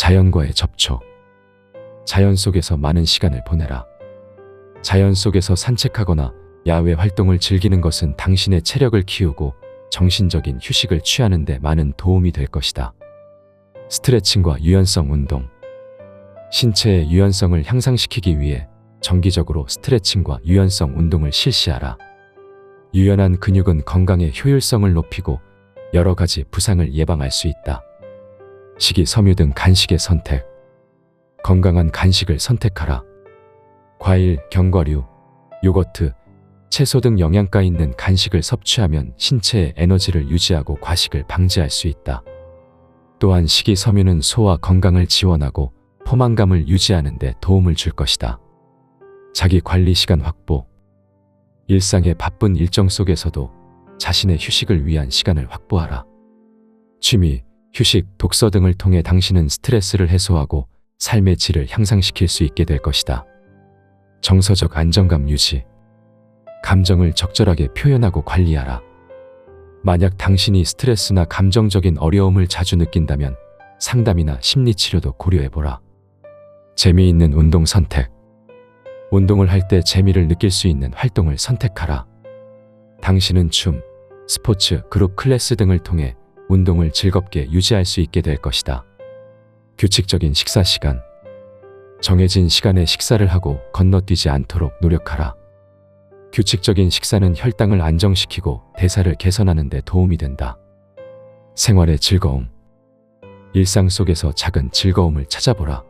자연과의 접촉. 자연 속에서 많은 시간을 보내라. 자연 속에서 산책하거나 야외 활동을 즐기는 것은 당신의 체력을 키우고 정신적인 휴식을 취하는 데 많은 도움이 될 것이다. 스트레칭과 유연성 운동. 신체의 유연성을 향상시키기 위해 정기적으로 스트레칭과 유연성 운동을 실시하라. 유연한 근육은 건강의 효율성을 높이고 여러 가지 부상을 예방할 수 있다. 식이섬유 등 간식의 선택. 건강한 간식을 선택하라. 과일, 견과류, 요거트, 채소 등 영양가 있는 간식을 섭취하면 신체의 에너지를 유지하고 과식을 방지할 수 있다. 또한 식이섬유는 소화 건강을 지원하고 포만감을 유지하는 데 도움을 줄 것이다. 자기 관리 시간 확보. 일상의 바쁜 일정 속에서도 자신의 휴식을 위한 시간을 확보하라. 취미, 휴식, 독서 등을 통해 당신은 스트레스를 해소하고 삶의 질을 향상시킬 수 있게 될 것이다. 정서적 안정감 유지. 감정을 적절하게 표현하고 관리하라. 만약 당신이 스트레스나 감정적인 어려움을 자주 느낀다면 상담이나 심리치료도 고려해보라. 재미있는 운동 선택. 운동을 할 때 재미를 느낄 수 있는 활동을 선택하라. 당신은 춤, 스포츠, 그룹 클래스 등을 통해 운동을 즐겁게 유지할 수 있게 될 것이다. 규칙적인 식사 시간. 정해진 시간에 식사를 하고 건너뛰지 않도록 노력하라. 규칙적인 식사는 혈당을 안정시키고 대사를 개선하는 데 도움이 된다. 생활의 즐거움. 일상 속에서 작은 즐거움을 찾아보라.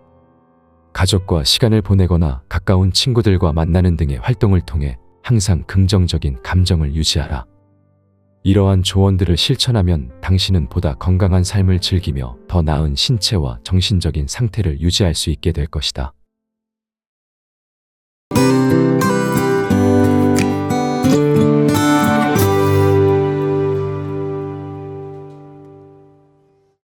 가족과 시간을 보내거나 가까운 친구들과 만나는 등의 활동을 통해 항상 긍정적인 감정을 유지하라. 이러한 조언들을 실천하면 당신은 보다 건강한 삶을 즐기며 더 나은 신체와 정신적인 상태를 유지할 수 있게 될 것이다.